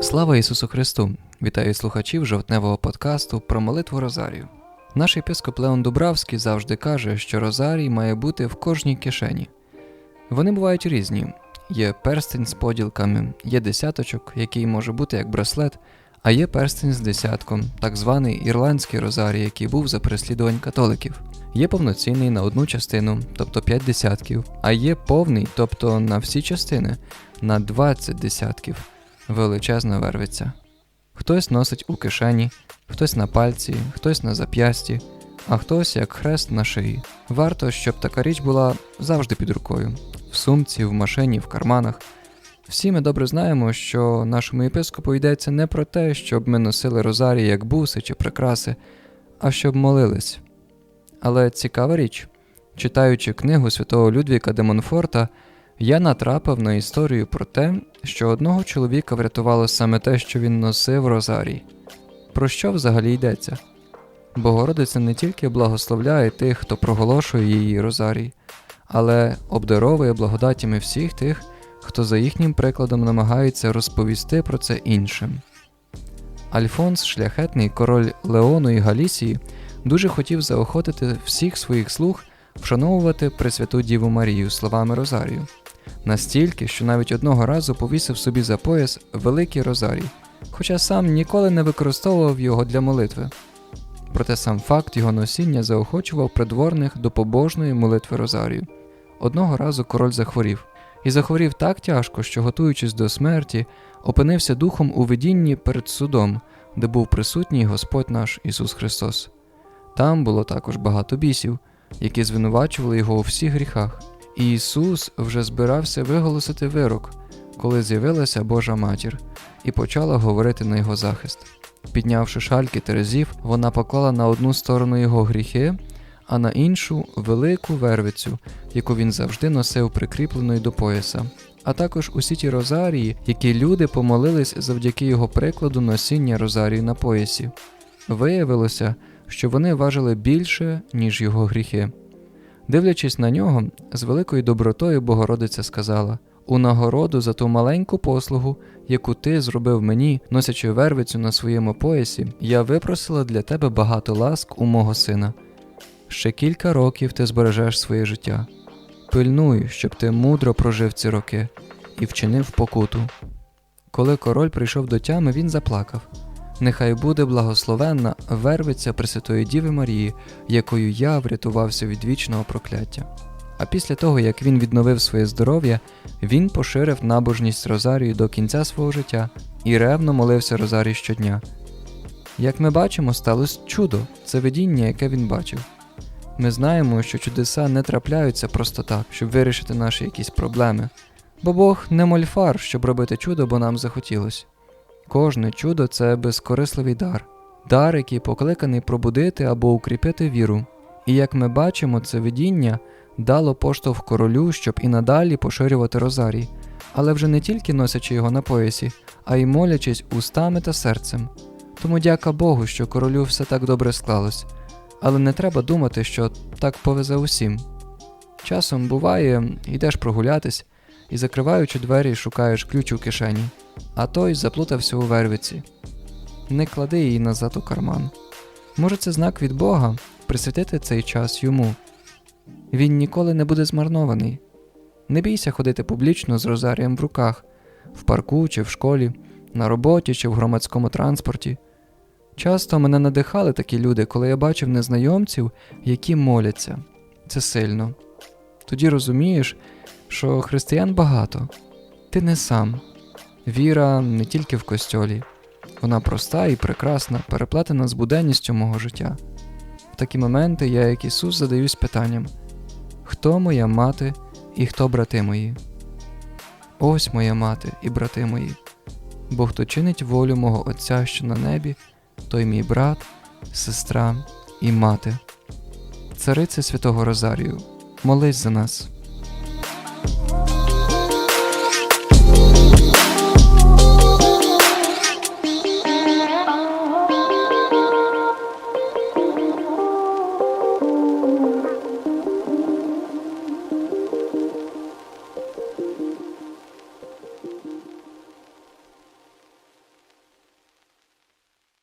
Слава Ісусу Христу! Вітаю слухачів жовтневого подкасту про молитву Розарію. Наш єпископ Леон Дубравський завжди каже, що Розарій має бути в кожній кишені. Вони бувають різні: є перстень з поділками, є десяточок, який може бути як браслет, а є перстень з десятком, так званий ірландський розарій, який був за переслідувань католиків. Є повноцінний на одну частину, тобто 5 десятків, а є повний, тобто на всі частини, на 20 десятків. Величезна вервиця. Хтось носить у кишені, хтось на пальці, хтось на зап'ясті, а хтось як хрест на шиї. Варто, щоб така річ була завжди під рукою, в сумці, в машині, в карманах. Всі ми добре знаємо, що нашому єпископу йдеться не про те, щоб ми носили розарії як буси чи прикраси, а щоб молились. Але цікава річ, читаючи книгу святого Людвіка де Монфорта, я натрапив на історію про те, що одного чоловіка врятувало саме те, що він носив розарій. Про що взагалі йдеться? Богородиця не тільки благословляє тих, хто проголошує її розарій, але обдаровує благодатями всіх тих, хто за їхнім прикладом намагається розповісти про це іншим. Альфонс, шляхетний король Леону і Галісії, дуже хотів заохотити всіх своїх слуг вшановувати Пресвяту Діву Марію словами Розарію, настільки, що навіть одного разу повісив собі за пояс великий Розарій, хоча сам ніколи не використовував його для молитви. Проте сам факт його носіння заохочував придворних до побожної молитви Розарію. Одного разу король захворів, і захворів так тяжко, що, готуючись до смерті, опинився духом у видінні перед судом, де був присутній Господь наш Ісус Христос. Там було також багато бісів, які звинувачували його у всіх гріхах, Ісус вже збирався виголосити вирок, коли з'явилася Божа матір, і почала говорити на його захист. Піднявши шальки терезів, вона поклала на одну сторону його гріхи, а на іншу велику вервицю, яку він завжди носив прикріпленою до пояса, а також усі ті розарії, які люди помолились завдяки його прикладу носіння розарії на поясі. Виявилося, що вони важили більше, ніж його гріхи. Дивлячись на нього, з великою добротою Богородиця сказала у нагороду за ту маленьку послугу, яку ти зробив мені, носячи вервицю на своєму поясі, я випросила для тебе багато ласк у мого сина. Ще кілька років ти збережеш своє життя. Пильнуй, щоб ти мудро прожив ці роки і вчинив покуту. Коли король прийшов до тями, він заплакав. Нехай буде благословенна вервиця Пресвятої Діви Марії, якою я врятувався від вічного прокляття. А після того, як він відновив своє здоров'я, він поширив набожність Розарію до кінця свого життя і ревно молився Розарій щодня. Як ми бачимо, сталося чудо це видіння, яке він бачив. Ми знаємо, що чудеса не трапляються просто так, щоб вирішити наші якісь проблеми, бо Бог не мольфар, щоб робити чудо, бо нам захотілося. Кожне чудо це безкорисливий дар, дар, який покликаний пробудити або укріпити віру. І як ми бачимо, це видіння дало поштовх королю, щоб і надалі поширювати розарій, але вже не тільки носячи його на поясі, а й молячись устами та серцем. Тому дяка Богу, що королю все так добре склалось, але не треба думати, що так повезе усім. Часом буває, йдеш прогулятись і, закриваючи двері, шукаєш ключ у кишені, а той заплутався у вервиці. Не клади її назад у карман. Може, це знак від Бога присвятити цей час йому. Він ніколи не буде змарнований. Не бійся ходити публічно з розарієм в руках, в парку чи в школі, на роботі чи в громадському транспорті. Часто мене надихали такі люди, коли я бачив незнайомців, які моляться. Це сильно. Тоді розумієш, що християн багато, ти не сам. Віра не тільки в костьолі, вона проста і прекрасна, переплетена з буденністю мого життя. В такі моменти я, як Ісус, задаюсь питанням: хто моя мати і хто брати мої? Ось моя мати і брати мої, бо хто чинить волю мого Отця, що на небі, той мій брат, сестра і мати. Цариця Святого Розарію, молись за нас.